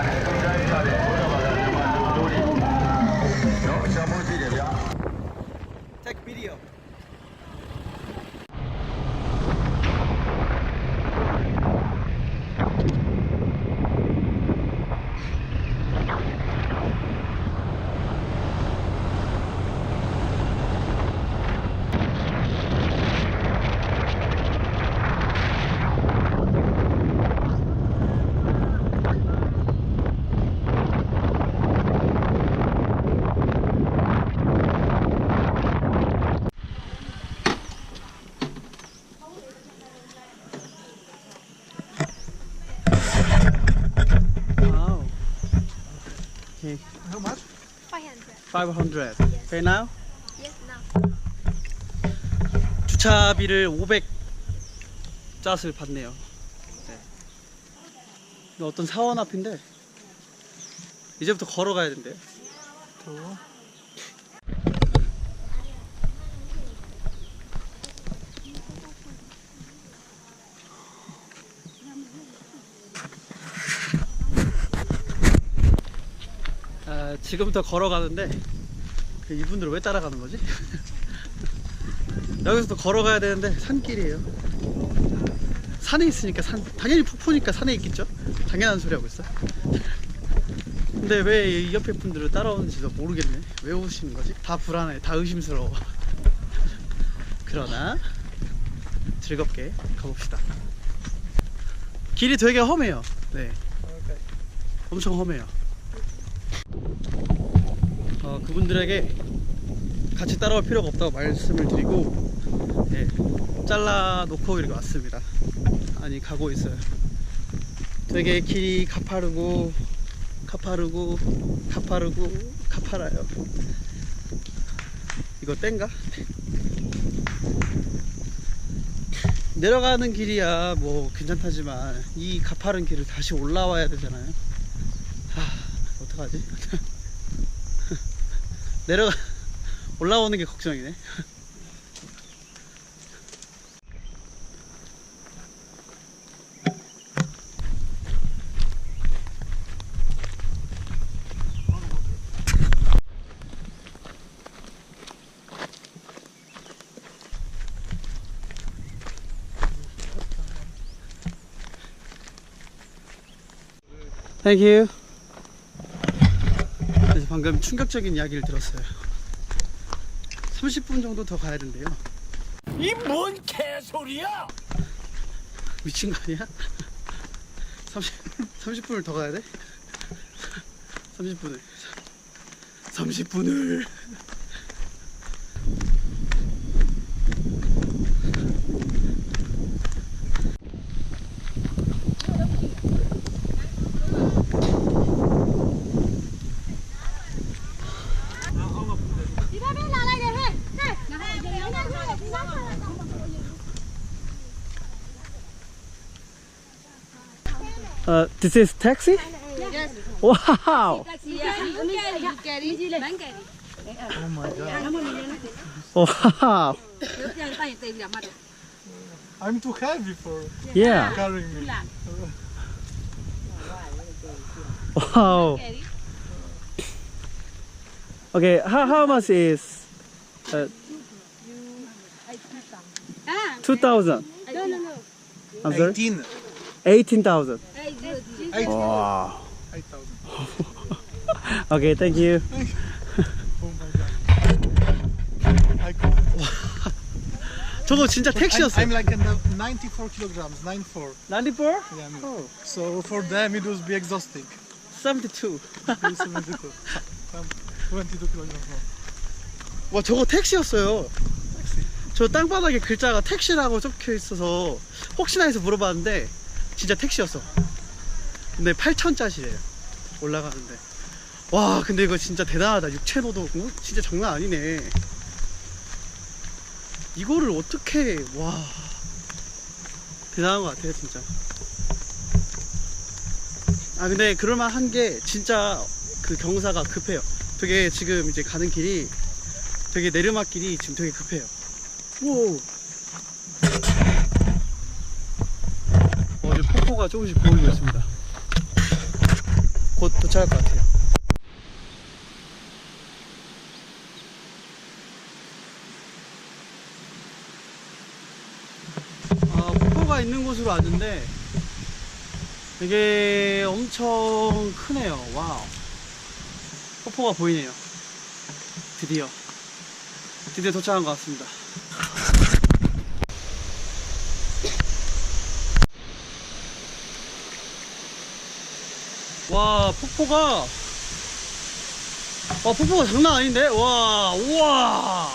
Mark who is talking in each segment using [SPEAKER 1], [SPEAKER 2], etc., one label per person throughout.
[SPEAKER 1] ရတယ်အကုန်တိုင်းရတယ်ဘုရားဘာသာဒီမှာလူတို့တွေနော်အချမ်းမို့ရှိတယ်ဗျာ Tech video 500. 500. Pay now?
[SPEAKER 2] Yes, now.
[SPEAKER 1] 주차비를 500 잣을 받네요. 네. 이거 어떤 사원 앞인데 이제부터 걸어가야 된대요.
[SPEAKER 3] Two.
[SPEAKER 1] 아, 지금부터 걸어가는데 그 이분들 왜 따라가는 거지? 여기서도 걸어가야 되는데 산길이에요. 산에 있으니까 산 당연히 폭포니까 산에 있겠죠? 당연한 소리 하고 있어. 근데 왜이 옆에 분들을 따라오는지도 모르겠네. 왜 오시는 거지? 다 불안해, 다 의심스러워. 그러나 즐겁게 가봅시다. 길이 되게 험해요. 네,
[SPEAKER 3] Okay.
[SPEAKER 1] 엄청 험해요. 어, 그분들에게 같이 따라올 필요가 없다고 말씀을 드리고 예, 잘라 놓고 이렇게 왔습니다. 아니 가고 있어요. 되게 길이 가파르고 가파르고 가파르고 가파라요. 이거 땐가? 내려가는 길이야 뭐 괜찮다지만 이 가파른 길을 다시 올라와야 되잖아요. 하, 어떡하지? 내려가 올라오는 게 걱정이네. 땡큐. 방금 충격적인 이야기를 들었어요. 30분 정도 더 가야 된대요.
[SPEAKER 2] 이 뭔 개소리야!
[SPEAKER 1] 미친 거 아니야? 30, 30분을 더 가야 돼? 30분을. 30분을. Uh, this is taxi?
[SPEAKER 4] Yes.
[SPEAKER 1] Wow!
[SPEAKER 4] You carry, you carry. Bánh carry.
[SPEAKER 3] Oh my
[SPEAKER 4] god.
[SPEAKER 1] Wow!
[SPEAKER 3] I'm too heavy for
[SPEAKER 1] Yeah.
[SPEAKER 3] carrying me.
[SPEAKER 1] Wow. Okay, how, how much is uh, 2,000?
[SPEAKER 4] No, no, no.
[SPEAKER 1] I'm sorry?
[SPEAKER 3] 18.
[SPEAKER 1] 18,000.
[SPEAKER 3] Wow. 8,000.
[SPEAKER 1] Okay, thank you.
[SPEAKER 3] Oh my god. I.
[SPEAKER 1] 저거 진짜 I'm, 택시였어요. I'm like
[SPEAKER 3] a no- 94 kilograms, 94.
[SPEAKER 1] 94?
[SPEAKER 3] Yeah, me.
[SPEAKER 1] Oh,
[SPEAKER 3] So for them it would be exhausting.
[SPEAKER 1] 72. 72.
[SPEAKER 3] I'm 22 kilograms.
[SPEAKER 1] 와, 저거 택시였어요. Taxi. 저 땅바닥에 글자가 택시라고 적혀 있어서 혹시나 해서 물어봤는데 진짜 택시였어. 근데 8천짜리래요. 올라가는데. 와, 근데 이거 진짜 대단하다. 육체노도 어? 진짜 장난 아니네. 이거를 어떻게 와 대단한 것 같아요, 진짜. 아 근데 그럴만한 게 진짜 그 경사가 급해요. 되게 지금 이제 가는 길이 되게 내리막길이 지금 되게 급해요. 오. 어, 이제 폭포가 조금씩 보이고 있습니다. 도착할 것 같아요. 아, 폭포가 있는 곳으로 왔는데 이게 엄청 크네요. 와우. 폭포가 보이네요. 드디어. 드디어 도착한 것 같습니다. 와, 폭포가. 와, 폭포가 장난 아닌데? 와, 우와.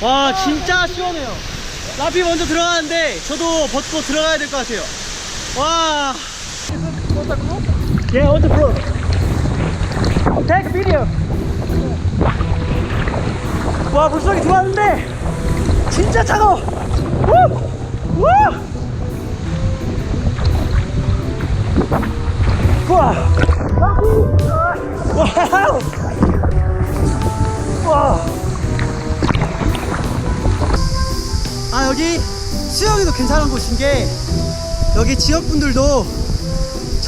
[SPEAKER 1] 와 진짜 시원해요 라피 먼저 들어가는데 저도 벗고 들어가야 될 것 같아요 와 Yeah, on the floor. Take video. 와 물속에 들어왔는데 진짜 차가워 우! 우! 우와 와우 와 아 여기 수영이도 괜찮은 곳인 게 여기 지역분들도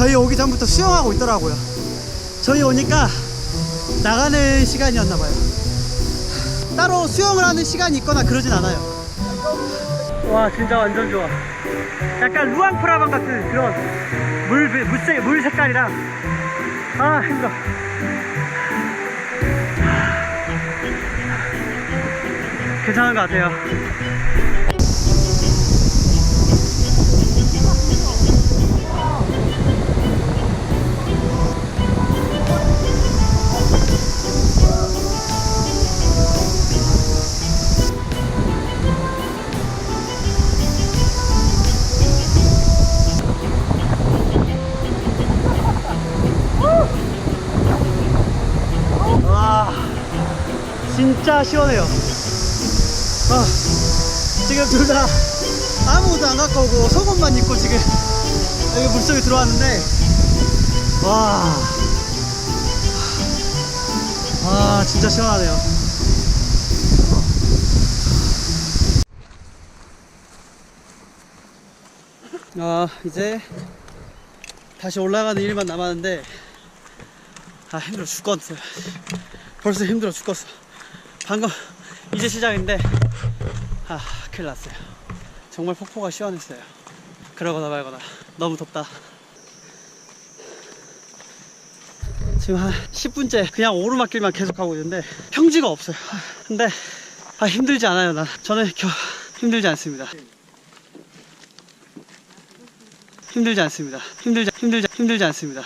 [SPEAKER 1] 저희 오기 전부터 수영하고 있더라고요. 저희 오니까 나가는 시간이었나 봐요. 따로 수영을 하는 시간이 있거나 그러진 않아요. 와 진짜 완전 좋아. 약간 루앙프라방 같은 그런 물, 물, 물 색깔이랑. 아 힘들어. 괜찮은 것 같아요 진짜 시원해요. 아, 지금 둘 다 아무것도 안 갖고 오고 속옷만 입고 지금 여기 물속에 들어왔는데 와, 아 진짜 시원하네요. 아 이제 다시 올라가는 일만 남았는데 아 힘들어 죽겠어요. 벌써 힘들어 죽겠어 방금 이제 시작인데 아 큰일 났어요. 정말 폭포가 시원했어요. 그러거나 말거나. 너무 덥다. 지금 한 10분째 그냥 오르막길만 계속 가고 있는데 평지가 없어요. 근데 아 힘들지 않아요 나 저는 겨, 힘들지 않습니다. 힘들지 않습니다. 힘들지 힘들지 힘들지 않습니다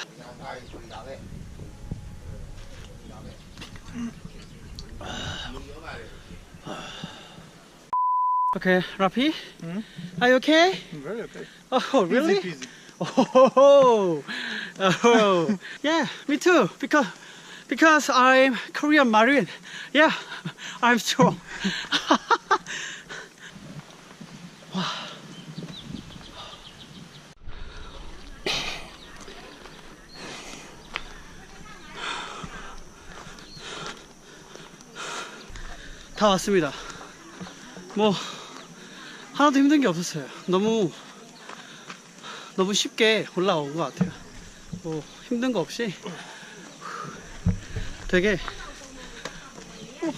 [SPEAKER 1] Okay, Rafi? Hmm? Are you okay?
[SPEAKER 3] Very okay.
[SPEAKER 1] Oh, really? Easy peasy. Oh, oh, yeah, me too. Because because I'm Korean Marine. Yeah, I'm strong. 와. 다 왔습니다. 뭐 하나도 힘든 게 없었어요. 너무 너무 쉽게 올라온 것 같아요. 뭐 힘든 거 없이 되게 어,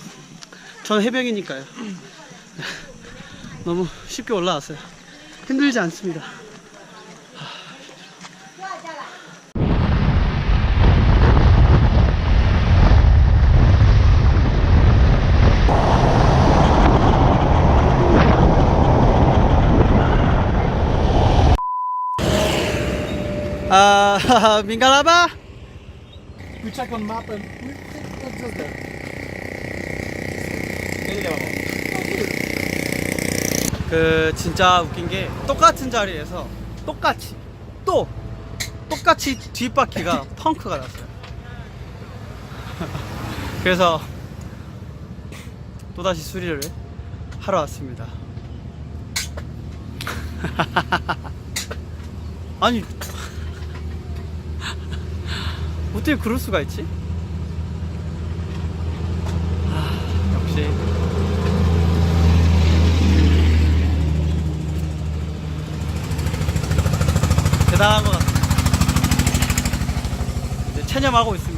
[SPEAKER 1] 저는 해병이니까요. 너무 쉽게 올라왔어요. 힘들지 않습니다. 아, 민가라바?
[SPEAKER 3] We check on map and it's just there.
[SPEAKER 1] 그 진짜 웃긴 게 똑같은 자리에서 똑같이 또 똑같이 뒷바퀴가 펑크가 났어요. 그래서 또다시 수리를 하러 왔습니다. 아니 어떻게 그럴 수가 있지? 아, 역시 대단한 것 같아. 이제 체념하고 있습니다.